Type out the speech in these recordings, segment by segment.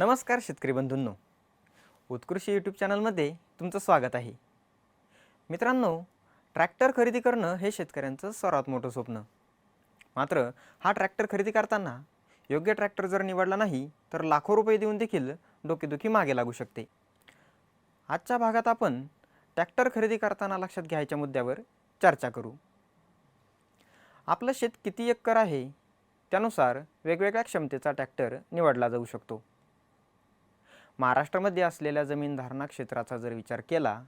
नमस्कार शेतकरी बंधूंनो. उत्कृष्ट यूट्यूब चॅनलमध्ये तुमचं स्वागत आहे. मित्रांनो ट्रॅक्टर खरेदी करणं हे शेतकऱ्यांचं सर्वात मोठं स्वप्न. मात्र हा ट्रॅक्टर खरेदी करताना योग्य ट्रॅक्टर जर निवडला नाही तर लाखो रुपये देऊन देखील डोकेदुखी मागे लागू शकते. आजच्या भागात आपण ट्रॅक्टर खरेदी करताना लक्षात घ्यायच्या मुद्द्यावर चर्चा करू. आपलं शेत किती एकर आहे? त्यानुसार वेगवेगळ्या क्षमतेचा ट्रॅक्टर निवडला जाऊ शकतो. महाराष्ट्रामध्ये असलेल्या जमीन धारणा क्षेत्राचा जर विचार केला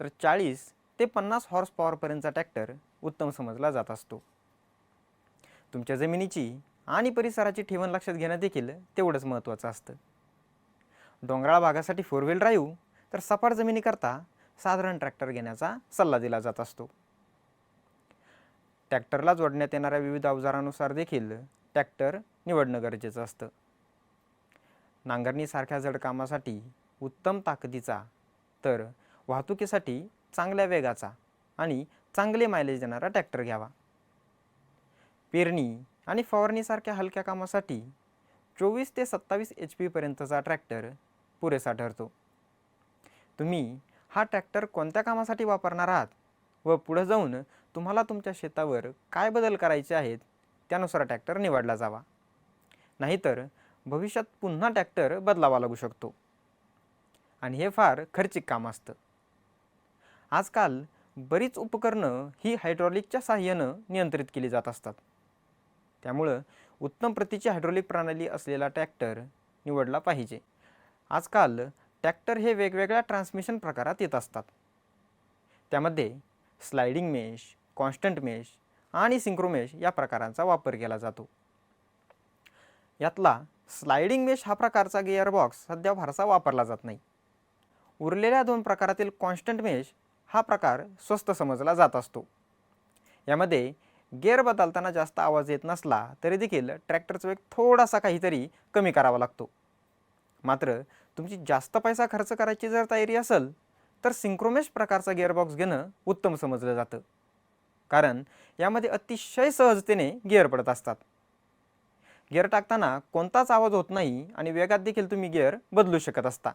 तर चाळीस ते पन्नास हॉर्स पॉवरपर्यंतचा ट्रॅक्टर उत्तम समजला जात असतो. तुमच्या जमिनीची आणि परिसराची ठेवण लक्षात घेणं देखील तेवढंच महत्त्वाचं असतं. डोंगराळ भागासाठी फोर व्हील ड्राईव्ह तर सपाट जमिनीकरता साधारण ट्रॅक्टर घेण्याचा सल्ला दिला जात असतो. ट्रॅक्टरला जोडण्यात येणाऱ्या विविध अवजारानुसार देखील ट्रॅक्टर निवडणं गरजेचं असतं. नांगरणीसारख्या जड कामासाठी उत्तम ताकदीचा तर वाहतुकीसाठी चांगल्या वेगाचा आणि चांगले मायलेज देणारा ट्रॅक्टर घ्यावा. पेरणी आणि फवारणीसारख्या हलक्या कामासाठी चोवीस ते सत्तावीस एच पीपर्यंतचा ट्रॅक्टर पुरेसा ठरतो. तुम्ही हा ट्रॅक्टर कोणत्या कामासाठी वापरणार आहात व पुढं जाऊन तुम्हाला तुमच्या शेतावर काय बदल करायचे आहेत त्यानुसार ट्रॅक्टर निवडला जावा. नाहीतर भविष्यात पुन्हा ट्रॅक्टर बदलावा लागू शकतो. आणि हे फार खर्चिक काम असतं. आजकाल बरीच उपकरणं ही हायड्रॉलिकच्या साहाय्यानं नियंत्रित केली जात असतात. त्यामुळं उत्तम प्रतीची हायड्रॉलिक प्रणाली असलेला ट्रॅक्टर निवडला पाहिजे. आजकाल ट्रॅक्टर हे वेगवेगळ्या ट्रान्समिशन प्रकारात येत असतात. त्यामध्ये स्लायडिंग मेश कॉन्स्टंट मेश आणि सिंक्रोमेश या प्रकारांचा वापर केला जातो. यातला स्लायडिंग मेश हा प्रकारचा गिअरबॉक्स सध्या फारसा वापरला जात नाही. उरलेल्या दोन प्रकारातील कॉन्स्टंट मेश हा प्रकार स्वस्त समजला जात असतो. यामध्ये गेअर बदलताना जास्त आवाज येत नसला तरी देखील ट्रॅक्टरचा वेग थोडासा काहीतरी कमी करावा लागतो. मात्र तुमची जास्त पैसा खर्च करायची जर तयारी असेल तर सिंक्रोमेश प्रकारचा गिअरबॉक्स घेणं उत्तम समजलं जातं. कारण यामध्ये अतिशय सहजतेने गिअर पडत असतात. गिअर टाकताना कोणताच आवाज होत नाही आणि वेगात देखील तुम्ही गिअर बदलू शकत असता.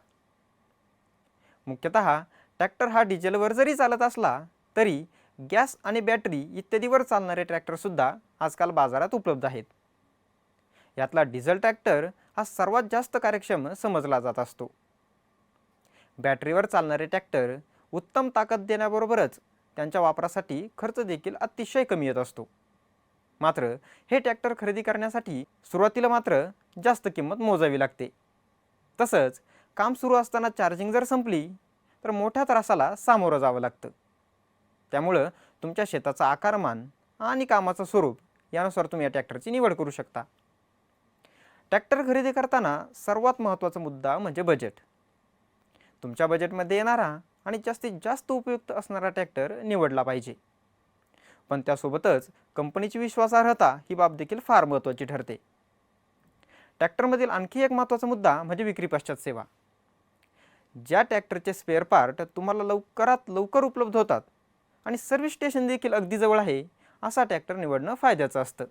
मुख्यतः ट्रॅक्टर हा डिझेलवर जरी चालत असला तरी गॅस आणि बॅटरी इत्यादीवर चालणारे ट्रॅक्टरसुद्धा आजकाल बाजारात उपलब्ध आहेत. यातला डिझेल ट्रॅक्टर हा सर्वात जास्त कार्यक्षम समजला जात असतो. बॅटरीवर चालणारे ट्रॅक्टर उत्तम ताकद देण्याबरोबरच त्यांच्या वापरासाठी खर्च देखील अतिशय कमी येत असतो. मात्र हे ट्रॅक्टर खरेदी करण्यासाठी सुरुवातीला मात्र जास्त किंमत मोजावी लागते. तसंच काम सुरू असताना चार्जिंग जर संपली तर मोठ्या त्रासाला सामोरं जावं लागतं. त्यामुळं तुमच्या शेताचा आकारमान आणि कामाचं स्वरूप यानुसार तुम्ही या ट्रॅक्टरची निवड करू शकता. ट्रॅक्टर खरेदी करताना सर्वात महत्त्वाचा मुद्दा म्हणजे बजेट तुमच्या बजेटमध्ये येणारा आणि जास्तीत जास्त उपयुक्त असणारा ट्रॅक्टर निवडला पाहिजे. पण त्यासोबतच कंपनीची विश्वासार्हता ही बाब देखील फार महत्त्वाची ठरते. ट्रॅक्टरमधील आणखी एक महत्त्वाचा मुद्दा म्हणजे विक्री पश्चात सेवा. ज्या ट्रॅक्टरचे स्पेअर पार्ट तुम्हाला लवकरात लवकर उपलब्ध होतात आणि सर्व्हिस स्टेशन देखील अगदी जवळ आहे असा ट्रॅक्टर निवडणं फायद्याचं असतं.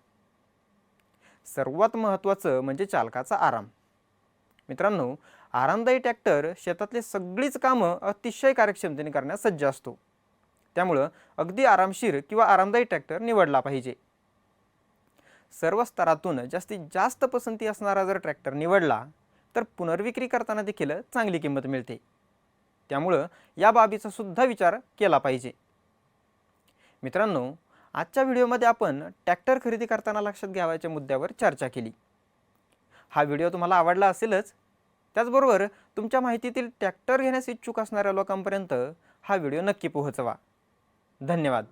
सर्वात महत्त्वाचं म्हणजे चालकाचा आराम. मित्रांनो आरामदायी ट्रॅक्टर शेतातली सगळीच कामं अतिशय कार्यक्षमतेने करण्यास सज्ज असतो. त्यामुळं अगदी आरामशीर किंवा आरामदायी ट्रॅक्टर निवडला पाहिजे. सर्व स्तरातून जास्तीत जास्त पसंती असणारा जर ट्रॅक्टर निवडला तर पुनर्विक्री करताना देखील चांगली किंमत मिळते. त्यामुळं या बाबीचा सुद्धा विचार केला पाहिजे. मित्रांनो आजच्या व्हिडिओमध्ये आपण ट्रॅक्टर खरेदी करताना लक्षात घ्यावयाच्या मुद्द्यावर चर्चा केली. हा व्हिडिओ तुम्हाला आवडला असेलच त्याचबरोबर तुमच्या माहितीतील ट्रॅक्टर घेण्यास इच्छुक असणाऱ्या लोकांपर्यंत हा व्हिडिओ नक्की पोहोचवा. धन्यवाद.